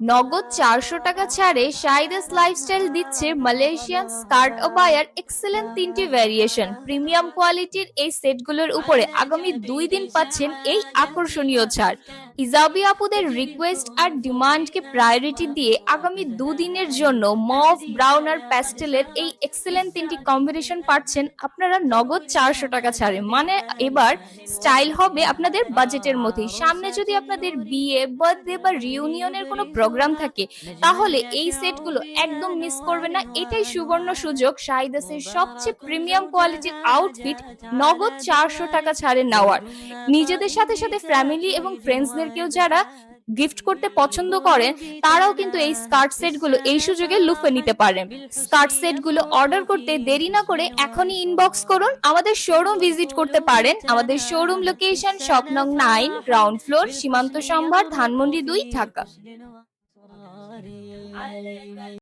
নগদ চারশো টাকা ছাড়ে শাইদাস লাইফস্টাইল দিচ্ছে মালয়েশিয়ান স্কার্ট বায়ার এক্সেলেন্ট তিনটি ভ্যারিয়েশন প্রিমিয়াম কোয়ালিটির এই সেটগুলোর উপরে আগামী দুই দিন পাচ্ছেন এই আকর্ষণীয় ছাড়। ইজাবি আপুদের রিকোয়েস্ট আর ডিমান্ডকে প্রায়োরিটি দিয়ে আগামী দুদিনের জন্য মভ ব্রাউন আর প্যাস্টেলের এই এক্সেলেন্ট তিনটি কম্বিনেশন পাচ্ছেন আপনারা নগদ চারশো টাকা ছাড়ে। মানে এবার স্টাইল হবে আপনাদের বাজেটের মধ্যেই। সামনে যদি আপনাদের বিয়ে বার্থডে বা রিউনিয়নের কোনো প্রোগ্রাম থাকে তাহলে এই সেটগুলো একদম মিস করবে না। এটাই সুবর্ণ সুযোগ। শাহিদাসের সবচেয়ে প্রিমিয়াম কোয়ালিটির আউটফিট নগদ চারশো টাকা ছাড়ে নেওয়ার। নিজেদের সাথে সাথে ফ্যামিলি এবং ফ্রেন্ডসদেরকেও যারা গিফট করতে পছন্দ করেন তারাও কিন্তু এই স্কার্ট সেটগুলো এই সুযোগে লুফে নিতে পারেন। স্কার্ট সেটগুলো অর্ডার করতে দেরি না করে এখনই ইনবক্স করুন। আমাদের শোরুম ভিজিট করতে পারেন। আমাদের শোরুম লোকেশন শপ নং nine ground floor Simanta Sambhar Dhanmondi দুই ঢাকা। Alleluia.